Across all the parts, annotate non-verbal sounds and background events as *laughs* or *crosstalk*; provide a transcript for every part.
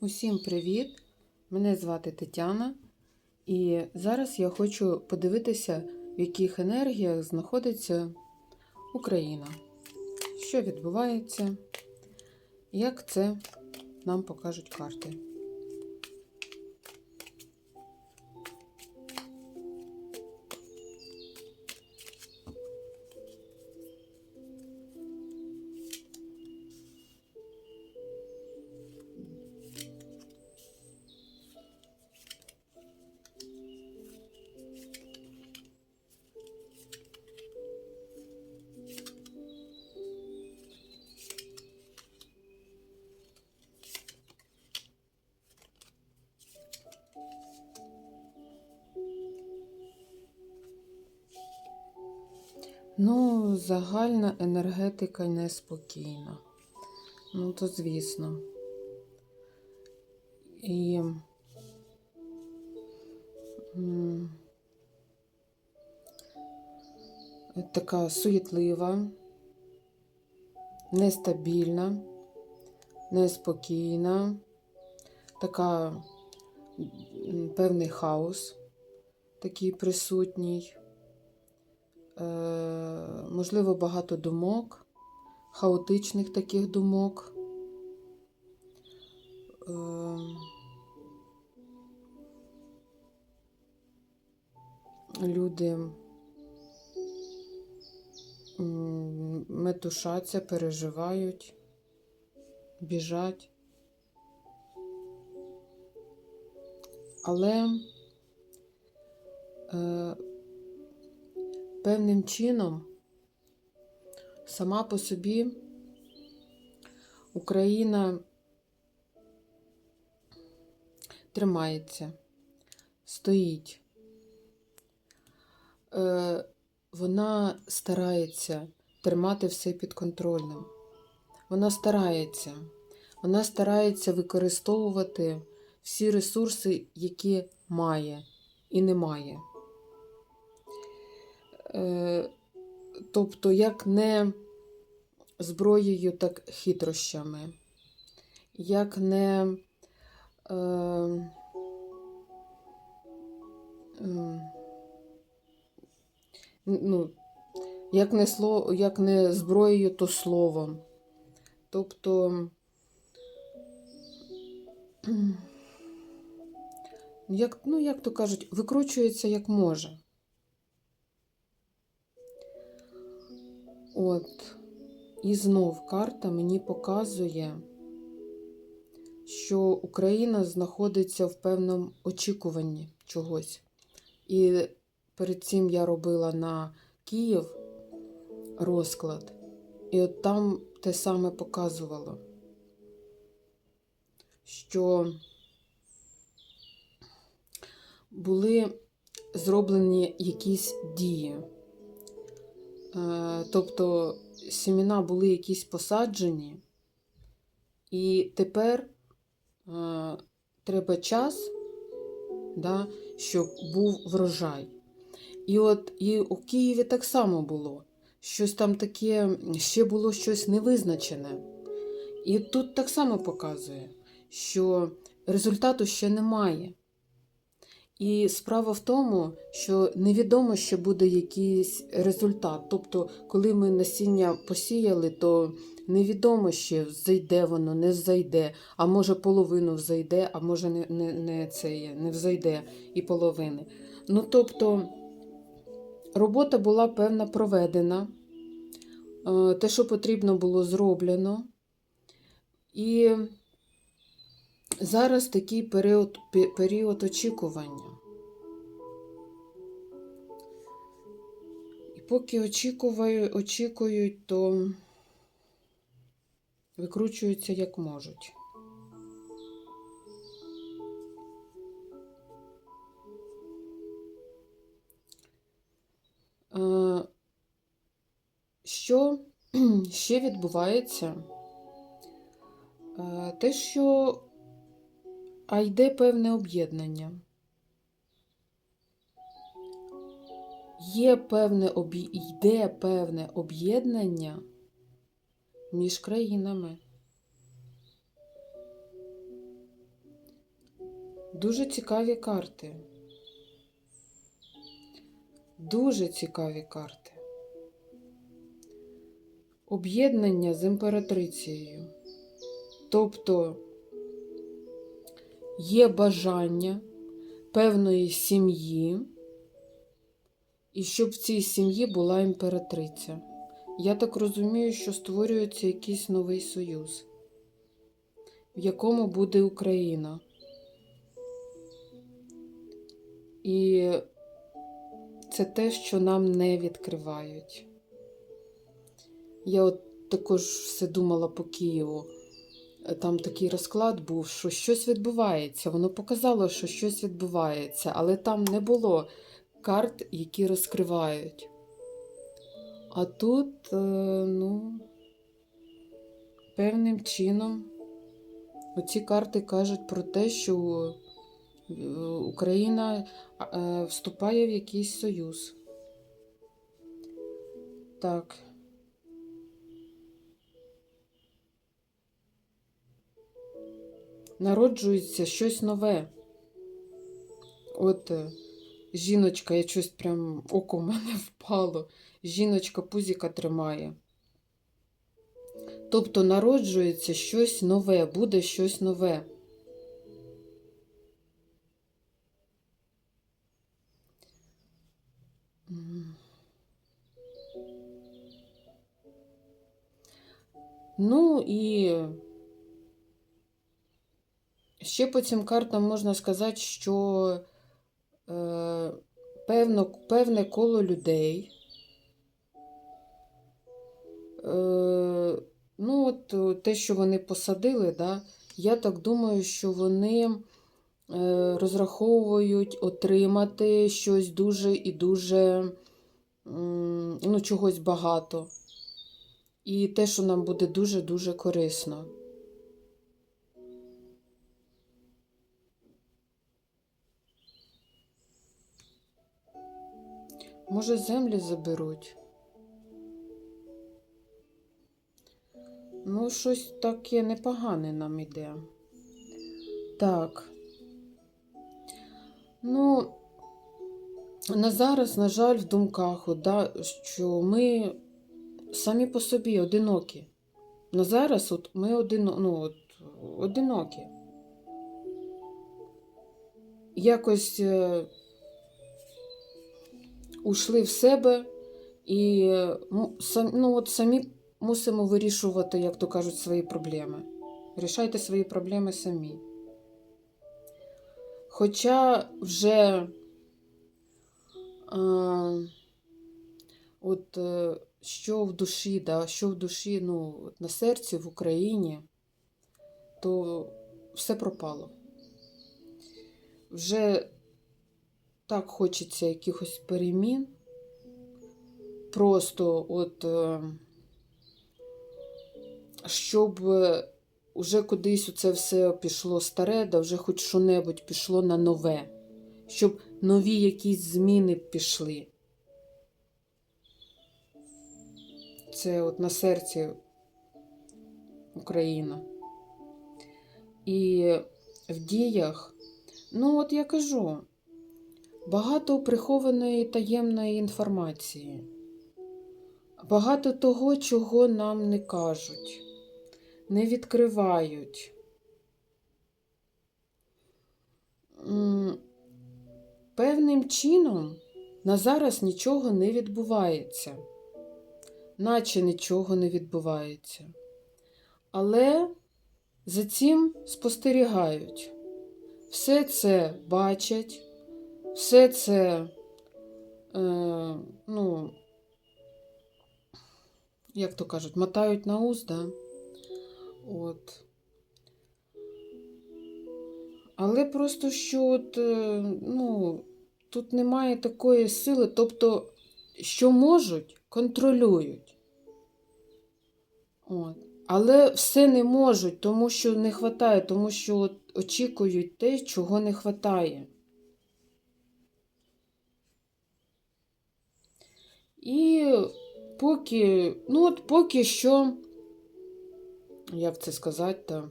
Усім привіт! Мене звати Тетяна, і зараз я хочу подивитися, в яких енергіях знаходиться Україна. Що відбувається, як це нам покажуть карти. Ну, загальна енергетика неспокійна. Ну, то звісно. І така суєтлива, нестабільна, неспокійна, така певний хаос такий присутній. Е, можливо, багато думок, хаотичних таких думок. Е, люди метушаться, переживають, біжать. Але е, певним чином сама по собі Україна тримається, стоїть. Е, Вона старається тримати все під контрольним. Вона старається. Вона старається використовувати всі ресурси, які має і не має. Е, Тобто, як не зброєю, так хитрощами, як не е, ну, як не, слово, як не зброєю, то словом. Тобто, як, ну, як то кажуть, викручується як може. От, і знов карта мені показує, що Україна знаходиться в певному очікуванні чогось. І перед цим я робила на Київ розклад, і от там те саме показувало, що були зроблені якісь дії. Тобто сімена були якісь посаджені, і тепер е, треба час, да, щоб був врожай. І от і у Києві так само було. Щось там таке, ще було щось невизначене. І тут так само показує, що результату ще немає. І справа в тому, що невідомо, ще буде якийсь результат. Тобто, коли ми насіння посіяли, то невідомо ще зайде воно, не зайде, а може половину взайде, а може не не, не, це є, не взайде і половини. Ну, тобто, робота була певна проведена, е, те, що потрібно було зроблено. І зараз такий період, період очікування. І поки очікую, очікують, то викручуються як можуть. Що *clears throat* ще відбувається? Те, що а йде певне об'єднання. Є певне йде певне об'єднання між країнами. Дуже цікаві карти. Дуже цікаві карти. Об'єднання з імператрицею. Тобто є бажання певної сім'ї, і щоб в цій сім'ї була імператриця. Я так розумію, що створюється якийсь новий союз, в якому буде Україна. І це те, що нам не відкривають. Я от також все думала по Києву. Там такий розклад був, що щось відбувається. Воно показало, що щось відбувається, але там не було карт, які розкривають. А тут, е, ну, певним чином, оці карти кажуть про те, що е, Україна е, вступає в якийсь союз. Так. Народжується щось нове. От е, жіночка, я щось прям око в *laughs* мене впало. Жіночка пузіка тримає. Тобто народжується щось нове, буде щось нове. Ну і ще по цим картам можна сказати, що е, певно, певне коло людей. Е, ну, от е, те, що вони посадили, да, я так думаю, що вони е, розраховують отримати щось дуже і дуже, ну, чогось багато. І те, що нам буде дуже-дуже корисно. Може, землі заберуть? Ну, щось таке непогане нам іде. Так. Ну, на зараз, на жаль, в думках, да, що ми самі по собі одинокі. На зараз от ми одино, ну, от, одинокі. Якось е, ушли в себе і е, сам, ну, от самі мусимо вирішувати, як то кажуть, свої проблеми. Рішайте свої проблеми самі. Хоча вже а, от е, що в душі, да, що в душі, ну, на серці в Україні, то все пропало. Вже так хочеться якихось перемін. Просто от. е, щоб е, уже кудись це все пішло старе, да вже хоч що-небудь пішло на нове, щоб нові якісь зміни пішли. Це от на серці Україна. І в діях, ну, от я кажу, багато прихованої таємної інформації. Багато того, чого нам не кажуть, не відкривають. Певним чином на зараз нічого не відбувається, наче нічого не відбувається. Але за цим спостерігають. Все це бачать, все це, е, ну, як то кажуть, мотають на ус, да? От. Але просто що от, е, ну, тут немає такої сили, тобто, що можуть, контролюють. От. Але все не можуть, тому що не вистачає, тому що от очікують те, чого не вистачає. І поки, ну от поки що, як це сказати, то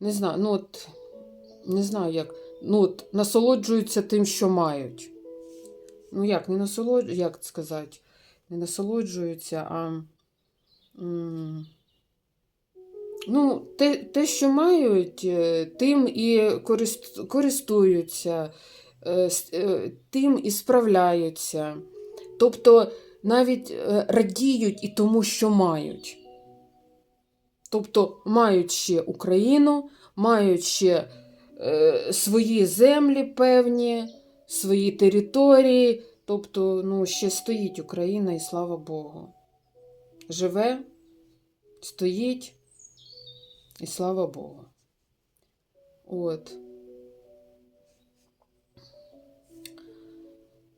не знаю, ну от, не знаю як, ну от, насолоджуються тим, що мають. Ну як, не насолоджуються, як сказати, не насолоджуються, а. м, Ну, те, те, що мають, е, тим і корист- користуються, тим і справляються. Тобто навіть е, радіють і тому, що мають. Тобто мають ще Україну, мають ще е, свої землі певні, свої території. Тобто, ну, ще стоїть Україна, і слава Богу. Живе, стоїть, і слава Богу. От.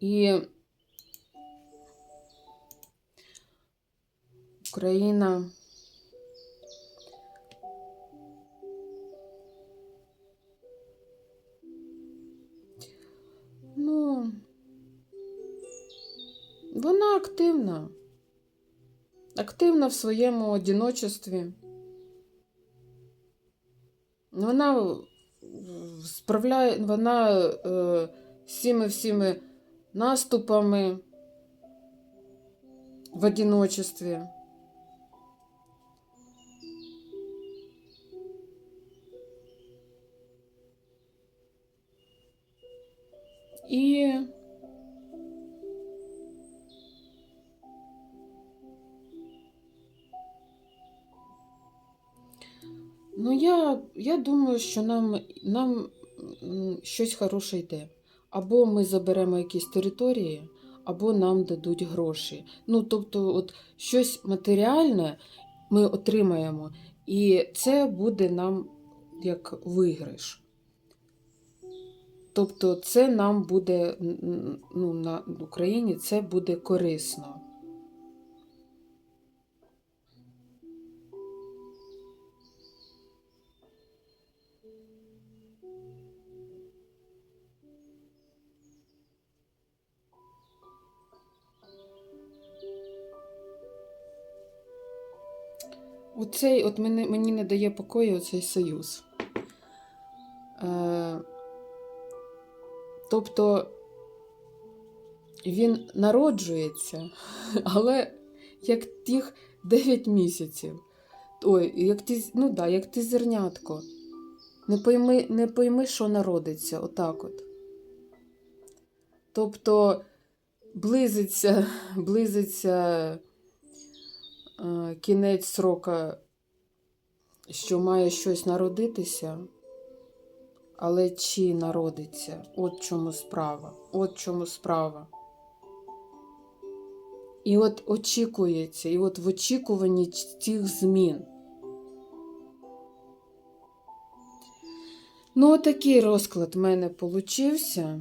І Україна. Ну, вона активна. Активна в своєму одиночестві. Вона справляє, вона е, всіми всіми наступами в одиночестві. І ну, я, я думаю, що нам, нам щось хороше йде. Або ми заберемо якісь території, або нам дадуть гроші. Ну, тобто, от щось матеріальне ми отримаємо, і це буде нам як виграш. Тобто, це нам буде ну, на Україні це буде корисно. Оцей, от мені, мені не дає покою оцей союз. Е, тобто він народжується, *laughs* але як тих 9 місяців. Ой, як ти, ну да, як ти зернятко. Не пойми, не пойми, що народиться, отак от. Тобто близиться, *laughs* близиться кінець срока, що має щось народитися, але чи народиться? От чому справа. От чому справа. І от очікується, і от в очікуванні цих змін. Ну, отакий розклад в мене получився.